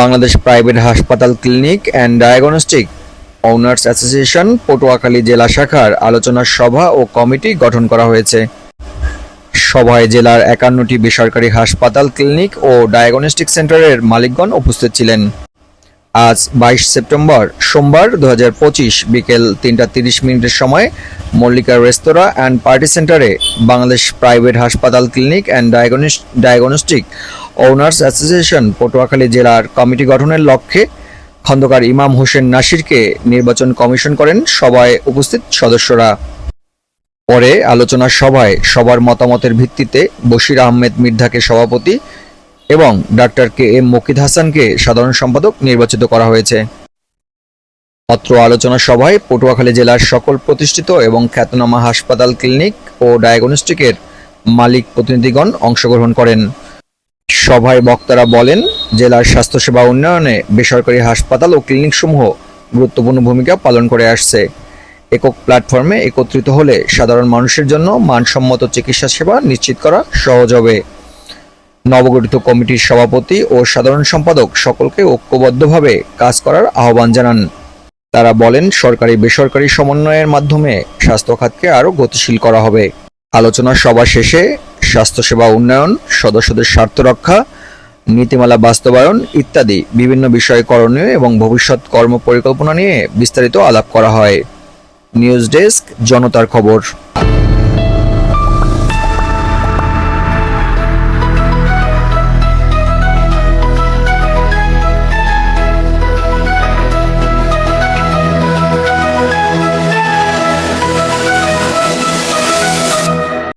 Bangladesh private হাসপাতাল clinic and diagnostic owners association, Patuakhali জেলা শাখার আলোচনা সভা ও কমিটি গঠন করা হয়েছে। সভায় জেলার একান্নটি বেসরকারি হাসপাতাল ক্লিনিক ও ডায়াগনস্টিক সেন্টারের মালিকগণ উপস্থিত ছিলেন। আজ বাইশ সেপ্টেম্বর সোমবার দু হাজার পঁচিশ বিকেল তিনটা তিরিশ মিনিটের সময় মল্লিকা রেস্তোরাঁ অ্যান্ড পার্টি সেন্টারে বাংলাদেশ প্রাইভেট হাসপাতাল clinic and diagnostic owners association Patuakhali জেলার কমিটি গঠনের লক্ষ্যে খন্দকার ইমাম হোসেন নাসিরকে নির্বাচন কমিশন করেন সভায় উপস্থিত সদস্যরা। পরে আলোচনা সভায় সবার মতামতের ভিত্তিতে বশির আহমেদ মির্ধাকে সভাপতি এবং ডাক্তার কে এম মকিদ হাসানকে সাধারণ সম্পাদক নির্বাচিত করা হয়েছে। অত্র আলোচনা সভায় পটুয়াখালী জেলার সকল প্রতিষ্ঠিত এবং খ্যাতনামা হাসপাতাল ক্লিনিক ও ডায়াগনস্টিকের মালিক প্রতিনিধিগণ অংশগ্রহণ করেন। সভায় বক্তারা বলেন, জেলার স্বাস্থ্যসেবা উন্নয়নে বেসরকারি হাসপাতাল ও ক্লিনিকসমূহ গুরুত্বপূর্ণ ভূমিকা পালন করে আসছে। একক প্ল্যাটফর্মে একত্রিত হলে সাধারণ মানুষের জন্য মানসম্মত চিকিৎসা সেবা নিশ্চিত করা সহজ হবে। নবগঠিত কমিটির সভাপতি ও সাধারণ সম্পাদক সকলকে ঐক্যবদ্ধভাবে কাজ করার আহ্বান জানান। তারা বলেন, সরকারি বেসরকারি সমন্বয়ের মাধ্যমে স্বাস্থ্য খাতকে আরও গতিশীল করা হবে। আলোচনা সভা শেষে স্বাস্থ্যসেবা উন্নয়ন, সদস্যদের স্বার্থ রক্ষা, নীতিমালা বাস্তবায়ন ইত্যাদি বিভিন্ন বিষয়ে করণীয় এবং ভবিষ্যৎ কর্ম পরিকল্পনা নিয়ে বিস্তারিত আলাপ করা হয়। নিউজ ডেস্ক, জনতার খবর।